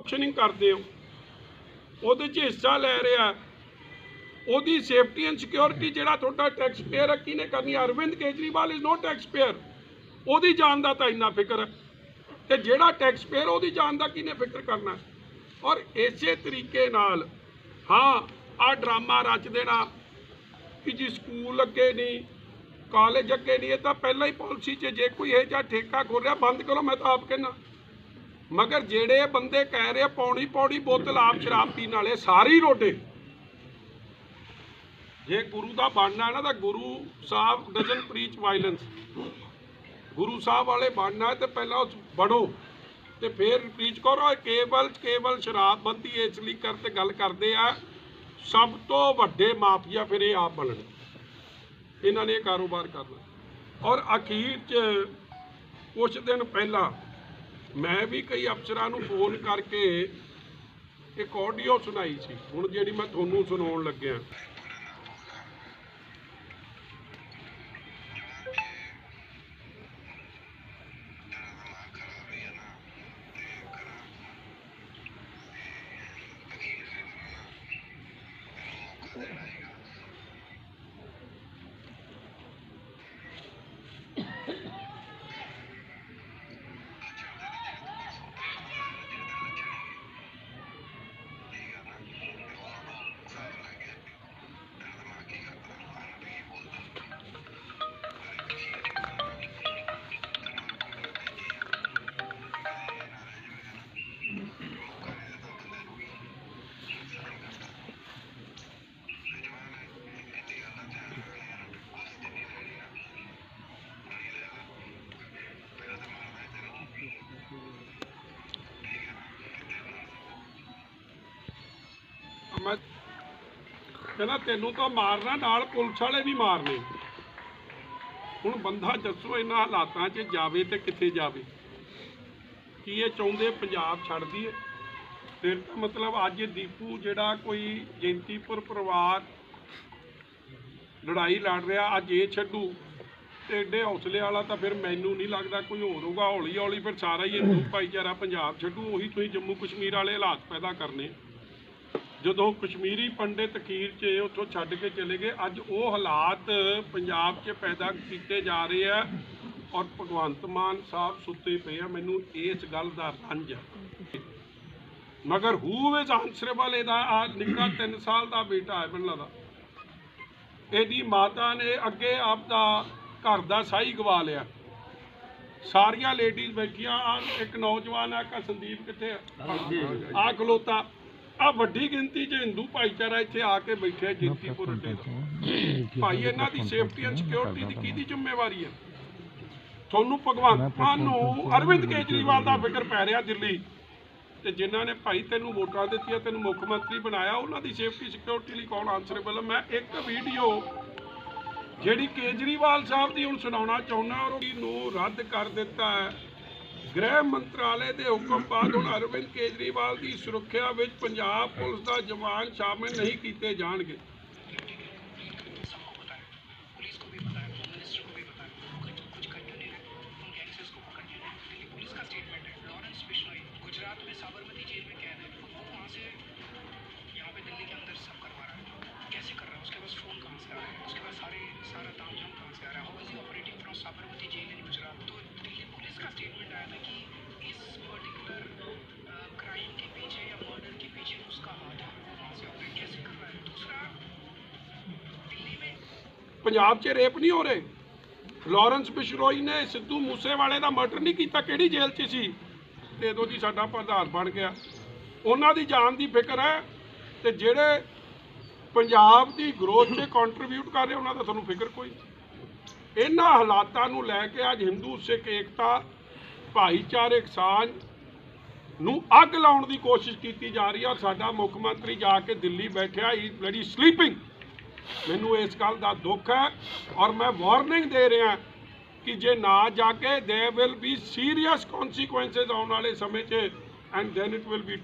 ਆਪਸ਼ਨਿੰਗ ਕਰਦੇ ਹੋ। ਉਹਦੇ 'ਚ ਹਿੱਸਾ ਲੈ ਰਿਹਾ। ਉਹਦੀ ਸੇਫਟੀ ਐਂਡ ਸਿਕਿਉਰਿਟੀ ਜਿਹੜਾ ਤੁਹਾਡਾ ਟੈਕਸ ਪੇਅਰ ਹੈ, ਕਿਹਨੇ ਕਰਨੀ? Arvind Kejriwal is no tax payer ਉਹਦੀ ਜਾਨ ਦਾ ਤਾਂ ਇੰਨਾ ਫਿਕਰ ਹੈ। ਤੇ ਜਿਹੜਾ ਟੈਕਸ ਪੇਅਰ ਉਹਦੀ ਜਾਨ ਦਾ ਕਿਹਨੇ ਫਿਕਰ ਕਰਨਾ? ਔਰ ਇਸੇ ਤਰੀਕੇ ਨਾਲ, ਹਾਂ, ਆ ਡਰਾਮਾ ਰਚ ਦੇਣਾ ਕਿ ਜੀ ਸਕੂਲ ਅੱਗੇ ਨਹੀਂ ਕਾਲਜ ਅੱਗੇ ਨਹੀਂ, ਇਹ ਤਾਂ ਪਹਿਲਾਂ ਹੀ ਪਾਲਿਸੀ 'ਚ ਜੇ ਕੋਈ ਇਹ ਜਾਂ ਠੇਕਾ ਖੋਲ ਰਿਹਾ, ਬੰਦ ਕਰੋ, ਮੈਂ ਤਾਂ ਆਪ ਕਹਿੰਦਾ। ਮਗਰ ਜਿਹੜੇ ਬੰਦੇ ਕਹਿ ਰਹੇ ਆ, ਪੌੜੀ ਬੋਤਲ ਆਪ ਸ਼ਰਾਬ ਪੀਣ ਵਾਲੇ, ਸਾਰੇ ਹੀ ਰੋਡੇ ਜੇ ਗੁਰੂ ਦਾ ਬਣਨਾ ਹੈ ਨਾ, ਤਾਂ Guru Sahib doesn't preach violence Guru Sahib ਵਾਲੇ ਬਣਨਾ ਹੈ ਤੇ ਪਹਿਲਾਂ ਉਸ ਬੜੋ ਤੇ ਫਿਰ ਪ੍ਰੀਚ ਕਰੋ। ਇਹ ਕੇਵਲ ਸ਼ਰਾਬ ਬੰਦੀ ਇਸ ਲਈ ਕਰ ਤੇ ਗੱਲ ਕਰਦੇ ਆ, ਸਭ ਤੋਂ ਵੱਡੇ ਮਾਫੀਆ ਫਿਰ ਇਹ ਆਪ ਬਣਨ। ਇਹਨਾਂ ਨੇ ਕਾਰੋਬਾਰ ਕਰਨਾ। ਔਰ ਅਖੀਰ 'ਚ ਕੁਝ ਦਿਨ ਪਹਿਲਾਂ ਮੈਂ ਵੀ ਕਈ ਅਫਸਰਾਂ ਨੂੰ ਫੋਨ ਕਰਕੇ ਇੱਕ ਆਡੀਓ ਸੁਣਾਈ ਸੀ। ਹੁਣ ਜਿਹੜੀ ਮੈਂ ਤੁਹਾਨੂੰ ਸੁਣਾਉਣ ਲੱਗਿਆ। ਮੈਂ ਕਹਿੰਦਾ ਤੈਨੂੰ ਤਾਂ ਮਾਰਨਾ, ਨਾਲ ਪੁਲਿਸ ਵਾਲੇ ਵੀ ਮਾਰਨੇ। ਹੁਣ ਬੰਦਾ ਦੱਸੋ ਇਹਨਾਂ ਹਾਲਾਤਾਂ 'ਚ ਜਾਵੇ ਤੇ ਕਿੱਥੇ ਜਾਵੇ? ਕੀ ਇਹ ਚਾਹੁੰਦੇ ਪੰਜਾਬ ਛੱਡ ਦਈਏ? ਫਿਰ ਮਤਲਬ ਅੱਜ ਦੀਪੂ ਜਿਹੜਾ ਕੋਈ ਜੈਂਤੀਪੁਰ ਪਰਿਵਾਰ ਲੜਾਈ ਲੜ ਰਿਹਾ, ਅੱਜ ਇਹ ਛੱਡੂ। ਤੇ ਏਡੇ ਹੌਸਲੇ ਵਾਲਾ ਤਾਂ ਫਿਰ ਮੈਨੂੰ ਨਹੀਂ ਲੱਗਦਾ ਕੋਈ ਹੋਰ ਹੋਊਗਾ। ਹੌਲੀ ਹੌਲੀ ਫਿਰ ਸਾਰਾ ਹੀ ਹਿੰਦੂ ਭਾਈਚਾਰਾ ਪੰਜਾਬ ਛੱਡੂ। ਉਹੀ ਤੁਸੀਂ ਜੰਮੂ ਕਸ਼ਮੀਰ ਵਾਲੇ ਹਾਲਾਤ ਪੈਦਾ ਕਰਨੇ। ਜਦੋਂ ਕਸ਼ਮੀਰੀ ਪੰਡਿਤ ਅਖੀਰ 'ਚ ਉੱਥੋਂ ਛੱਡ ਕੇ ਚਲੇ ਗਏ ਅੱਜ ਉਹ ਹਾਲਾਤ ਪੰਜਾਬ 'ਚ ਪੈਦਾ ਕੀਤੇ ਜਾ ਰਹੇ ਆ ਔਰ ਭਗਵੰਤ ਮਾਨ ਸਾਹਿਬ ਸੁੱਤੇ ਪਏ ਆ। ਮੈਨੂੰ ਇਸ ਗੱਲ ਦਾ ਰੰਜ ਮਗਰ ਹੂ ਇਜ਼ ਆਨਸਰੇਬਲ ਇਹਦਾ ਆ ਨਿੱਕਾ 3 ਸਾਲ ਦਾ ਬੇਟਾ ਹੈ ਮੈਨੂੰ ਲੱਗਦਾ। ਇਹਦੀ ਮਾਤਾ ਨੇ ਅੱਗੇ ਆਪਦਾ ਘਰ ਦਾ ਸਾਈ ਗਵਾ ਲਿਆ। ਸਾਰੀਆਂ ਲੇਡੀਜ਼ ਬੈਠੀਆਂ ਆ ਇੱਕ ਨੌਜਵਾਨ ਆ ਕਾ ਸੰਦੀਪ ਕਿੱਥੇ ਆ? ਆ ਖਲੋਤਾ। ਆ ਵੱਡੀ ਗਿਣਤੀ 'ਚ ਹਿੰਦੂ ਭਾਈਚਾਰਾ ਇੱਥੇ ਆ ਕੇ ਬੈਠਿਆ ਜਿੰਤੀਪੁਰ ਅੱਡੇ ਦਾ ਭਾਈ ਇਹਨਾਂ ਦੀ ਸੇਫਟੀ ਐਂਡ ਸਿਕਿਉਰਿਟੀ ਦੀ ਕਿਹਦੀ ਜ਼ਿੰਮੇਵਾਰੀ ਹੈ ਤੁਹਾਨੂੰ ਭਗਵੰਤ ਮਾਨ ਨੂੰ ਅਰਵਿੰਦ ਕੇਜਰੀਵਾਲ ਦਾ ਫਿਕਰ ਪੈ ਰਿਹਾ ਦਿੱਲੀ। ਤੇ ਜਿਨ੍ਹਾਂ ਨੇ ਭਾਈ ਤੈਨੂੰ ਵੋਟਾਂ ਦਿੱਤੀਆਂ ਤੈਨੂੰ ਮੁੱਖ ਮੰਤਰੀ ਬਣਾਇਆ ਉਹਨਾਂ ਦੀ ਸੇਫਟੀ ਸਿਕਿਉਰਿਟੀ ਲਈ ਕੌਣ ਆਨਸਰੇਬਲ ਹੈ ਮੈਂ ਇੱਕ ਵੀਡੀਓ ਜਿਹੜੀ ਕੇਜਰੀਵਾਲ ਸਾਹਿਬ ਦੀ ਹੁਣ ਸੁਣਾਉਣਾ ਚਾਹੁੰਦਾ ਔਰ ਨੂੰ ਰੱਦ ਕਰ ਦਿੱਤਾ ਹੈ। ਗ੍ਰਹਿ ਮੰਤਰਾਲੇ ਦੇ ਹੁਕਮ ਬਾਅਦ ਹੁਣ ਅਰਵਿੰਦ ਕੇਜਰੀਵਾਲ ਦੀ ਸੁਰੱਖਿਆ ਵਿੱਚ ਪੰਜਾਬ ਪੁਲਿਸ ਦਾ ਜਵਾਨ ਸ਼ਾਮਿਲ ਨਹੀਂ ਕੀਤੇ ਜਾਣਗੇ। ਪੰਜਾਬ 'ਚ ਰੇਪ ਨਹੀਂ ਹੋ ਰਹੇ। ਲਾਰੈਂਸ ਬਿਸ਼ਰੋਈ ਨੇ ਸਿੱਧੂ ਮੂਸੇਵਾਲੇ ਦਾ ਮਰਡਰ ਨਹੀਂ ਕੀਤਾ, ਕਿਹੜੀ ਜੇਲ੍ਹ 'ਚ ਸੀ? ਤੇ ਉਦੋਂ ਜੀ ਸਾਡਾ ਪ੍ਰਧਾਨ ਬਣ ਗਿਆ। ਉਹਨਾਂ ਦੀ ਜਾਨ ਦੀ ਫਿਕਰ ਹੈ ਤੇ ਜਿਹੜੇ ਪੰਜਾਬ ਦੀ ਗਰੋਥ 'ਚ ਕੰਟਰੀਬਿਊਟ ਕਰ ਰਹੇ, ਉਹਨਾਂ ਦਾ ਤੁਹਾਨੂੰ ਫਿਕਰ ਕੋਈ ਨਹੀਂ। ਇਹਨਾਂ ਹਾਲਾਤਾਂ ਨੂੰ ਲੈ ਕੇ ਅੱਜ ਹਿੰਦੂ, ਸਿੱਖ, ਏਕਤਾ ਭਾਈਚਾਰਕ ਸਾਂਝ ਨੂੰ ਅੱਗ ਲਾਉਣ ਦੀ ਕੋਸ਼ਿਸ਼ ਕੀਤੀ ਜਾ ਰਹੀ ਹੈ। ਔਰ ਸਾਡਾ ਮੁੱਖ ਮੰਤਰੀ ਜਾ ਕੇ ਦਿੱਲੀ ਬੈਠਿਆ ਹੀ ਬਲੱਡੀ ਸਲੀਪਿੰਗ ਮੈਨੂੰ ਇਸ ਗੱਲ ਦਾ ਦੁੱਖ ਹੈ ਔਰ ਮੈਂ ਵਾਰਨਿੰਗ ਦੇ ਰਿਹਾ ਕਿ ਜੇ ਨਾ ਜਾ ਕੇ they will be serious consequences ਆਉਣ ਵਾਲੇ ਸਮੇਂ 'ਚ and then it will be